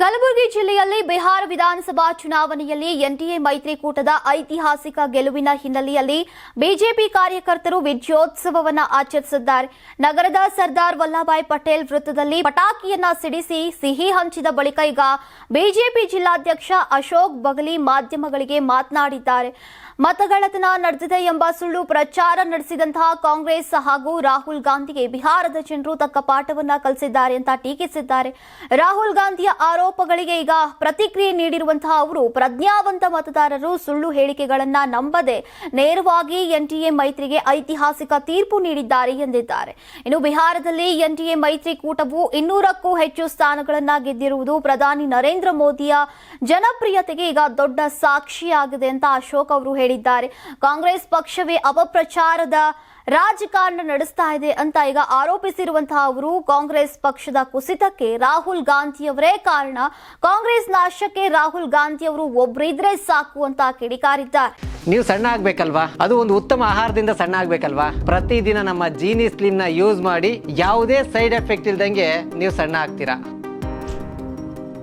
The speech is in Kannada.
ಕಲಬುರಗಿ ಜಿಲ್ಲೆಯಲ್ಲಿ ಬಿಹಾರ ವಿಧಾನಸಭಾ ಚುನಾವಣೆಯಲ್ಲಿ ಎನ್ಡಿಎ ಮೈತ್ರಿಕೂಟದ ಐತಿಹಾಸಿಕ ಗೆಲುವಿನ ಹಿನ್ನೆಲೆಯಲ್ಲಿ ಬಿಜೆಪಿ ಕಾರ್ಯಕರ್ತರು ವಿಜಯೋತ್ಸವವನ್ನು ಆಚರಿಸಿದ್ದಾರೆ. ನಗರದ ಸರ್ದಾರ್ ವಲ್ಲಭಾಯ್ ಪಟೇಲ್ ವೃತ್ತದಲ್ಲಿ ಪಟಾಕಿಯನ್ನ ಸಿಡಿಸಿ ಸಿಹಿ ಹಂಚಿದ ಬಳಿಕ ಈಗ ಬಿಜೆಪಿ ಜಿಲ್ಲಾಧ್ಯಕ್ಷ ಅಶೋಕ್ ಬಗಲಿ ಮಾಧ್ಯಮಗಳಿಗೆ ಮಾತನಾಡಿದ್ದಾರೆ. ಮತಗಳತನ ನಡೆದಿದೆ ಎಂಬ ಸುಳ್ಳು ಪ್ರಚಾರ ನಡೆಸಿದಂತಹ ಕಾಂಗ್ರೆಸ್ ಹಾಗೂ ರಾಹುಲ್ ಗಾಂಧಿಗೆ ಬಿಹಾರದ ಜನರು ತಕ್ಕ ಪಾಠವನ್ನ ಕಲಿಸಿದ್ದಾರೆ ಅಂತ ಟೀಕಿಸಿದ್ದಾರೆ. ರಾಹುಲ್ ಗಾಂಧಿಯ ಆರೋಪಗಳಿಗೆ ಈಗ ಪ್ರತಿಕ್ರಿಯೆ ನೀಡಿರುವಂತಹ ಅವರು ಪ್ರಜ್ಞಾವಂತ ಮತದಾರರು ಸುಳ್ಳು ಹೇಳಿಕೆಗಳನ್ನ ನಂಬದೆ ನೇರವಾಗಿ ಎನ್ಟಿಎ ಮೈತ್ರಿಗೆ ಐತಿಹಾಸಿಕ ತೀರ್ಪು ನೀಡಿದ್ದಾರೆ ಎಂದಿದ್ದಾರೆ. ಇನ್ನು ಬಿಹಾರದಲ್ಲಿ ಎನ್ಡಿಎ ಮೈತ್ರಿಕೂಟವು ಇನ್ನೂರಕ್ಕೂ ಹೆಚ್ಚು ಸ್ಥಾನಗಳನ್ನ ಗೆದ್ದಿರುವುದು ಪ್ರಧಾನಿ ನರೇಂದ್ರ ಮೋದಿಯ ಜನಪ್ರಿಯತೆಗೆ ಈಗ ದೊಡ್ಡ ಸಾಕ್ಷಿಯಾಗಿದೆ ಅಂತ ಅಶೋಕ್ ಅವರು ಹೇಳಿದ್ದಾರೆ. ಕಾಂಗ್ರೆಸ್ ಪಕ್ಷವೇ ಅಪಪ್ರಚಾರದ ರಾಜಕಾರಣ ನಡೆಸ್ತಾ ಇದೆ ಅಂತ ಈಗ ಆರೋಪಿಸಿರುವಂತಹ ಅವರು ಕಾಂಗ್ರೆಸ್ ಪಕ್ಷದ ಕುಸಿತಕ್ಕೆ ರಾಹುಲ್ ಗಾಂಧಿಯವರೇ ಕಾರಣ. ಕಾಂಗ್ರೆಸ್ ನಾಶಕ್ಕೆ ರಾಹುಲ್ ಗಾಂಧಿಯವರು ಒಬ್ರಿದ್ರೆ ಸಾಕು ಅಂತ ಕಿಡಿಕಾರಿದ್ದಾರೆ. ನೀವು ಸಣ್ಣ ಆಗ್ಬೇಕಲ್ವಾ? ಅದು ಒಂದು ಉತ್ತಮ ಆಹಾರದಿಂದ ಸಣ್ಣ ಆಗ್ಬೇಕಲ್ವಾ? ಪ್ರತಿದಿನ ನಮ್ಮ ಜೀನಿ ಸ್ಲಿಮ್ನ ಯೂಸ್ ಮಾಡಿ ಯಾವುದೇ ಸೈಡ್ ಎಫೆಕ್ಟ್ ಇಲ್ದಂಗೆ ನೀವು ಸಣ್ಣ ಆಗ್ತೀರಾ?